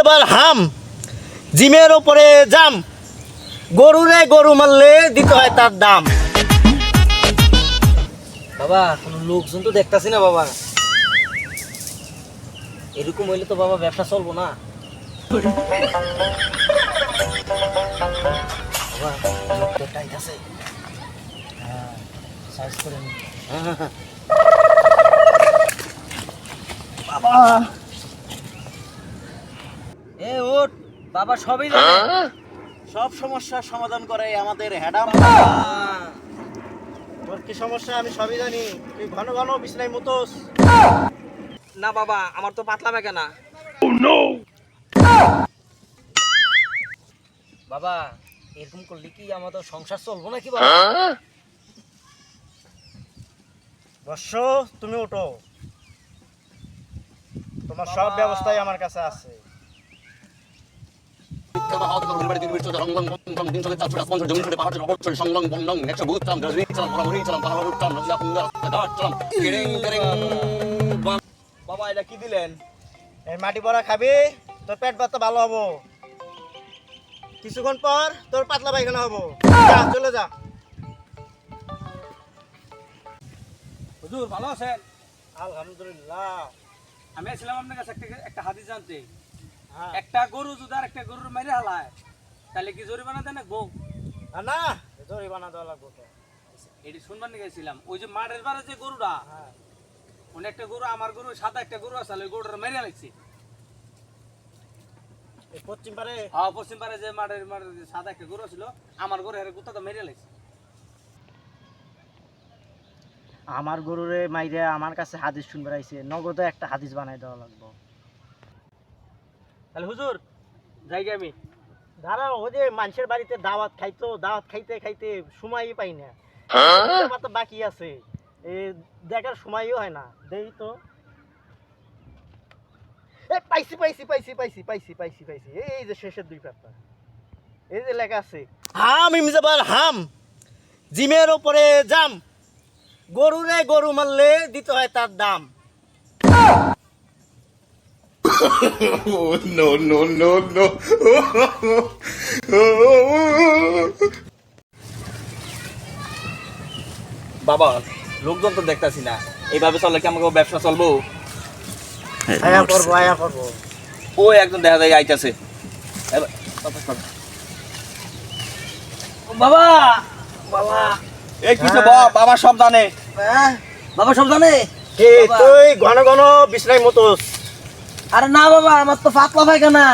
যাবার হাম জিমের ওপরে জাম। গরুরে গরু মারলে দিতে হয় তার দাম। বাবা কোনো লোকজন তো দেখতাছি না বাবা। এরকম হইলে তো বাবা ব্যবসা চলবো না। বাবা লোক টাইট আছে। হ্যাঁ সার্চ করে বাবা। এ ওট বাবা সবই জানে। সব সমস্যার সমাধান করে আমাদের হ্যাডাম। তোর কি সমস্যা? আমি সবই জানি। তুই ঘন ঘন বিছনায় মতোস। না বাবা আমার তো পাতলা পায়খানা বাবা এরকম করলে কি আমাদের সংসার চলবো নাকি বাবা? বর্ষ তুমি ওঠো তোমার সব ব্যবস্থাই আমার কাছে আছে। বাবা এটা কি দিলেন? এই মাটি বড়া খাবি তোর পেট ব্যথা ভালো হব। কিছুক্ষণ পর তোর পাতলা পায়খানা হব। চলে যা। হুজুর ভালো আছেন? আলহামদুলিল্লাহ। আমি আসছিলাম আপনার কাছে একটা হাদিস জানতে। একটা গরু যদি আর একটা গরুর মেরে হালায় তাহলে কি জরিমানা দেয় না গো না জরিমানা দেওয়া লাগবে এটি শুনবার নিয়ে গেছিলাম। ওই যে মাঠের বারে যে গরুটা হ্যাঁ। অনেক একটা গরু আমার গরু সাদা একটা গরু আছে ওই গরুটা মেরে লাগছে পশ্চিম পারে হ্যাঁ পশ্চিম পারে যে মাঠের মাঠের যে সাদা একটা গরু ছিল আমার গরু হেরে গুত্তাটা মেরে লাগছে আমার গরুরে মাইরে আমার কাছে হাদিস শুনবে আইছে নগদে একটা হাদিস বানাই দেওয়া লাগবে। তাহলে হুজুর যাই আমি। দাঁড়াও ওই যে মানুষের বাড়িতে দাওয়াত খাইতো দাওয়াত খাইতে খাইতে সময়ই পাই না। আমার তো বাকি আছে। এ দেখার সময়ও হয় না। দেই তো। পাইছি পাইছি পাইছি পাইছি পাইছি পাইছি পাইছি। এই যে শেষের দুই পাতা এই যে লেখা আছে হাম ইমজাবার হাম। জিমের ওপরে জাম। গরুরে গরু মারলে দিতে হয় তার দাম। no, no, no, no. বাবা লোকজন তো দেখতাছি না। এইভাবে চললে কি আমাকে ব্যবসা চলবো? আয়া করব আয়া করব। ও একজন দেখা যায় আইতাছে। বাবা বাবা। এই কিছু বাবা সব জানে? বাবা সব জানে? কে তুই ঘন ঘন বিছনায় মতোস আরে না বাবা আমার তো পাতলা পায়খানা।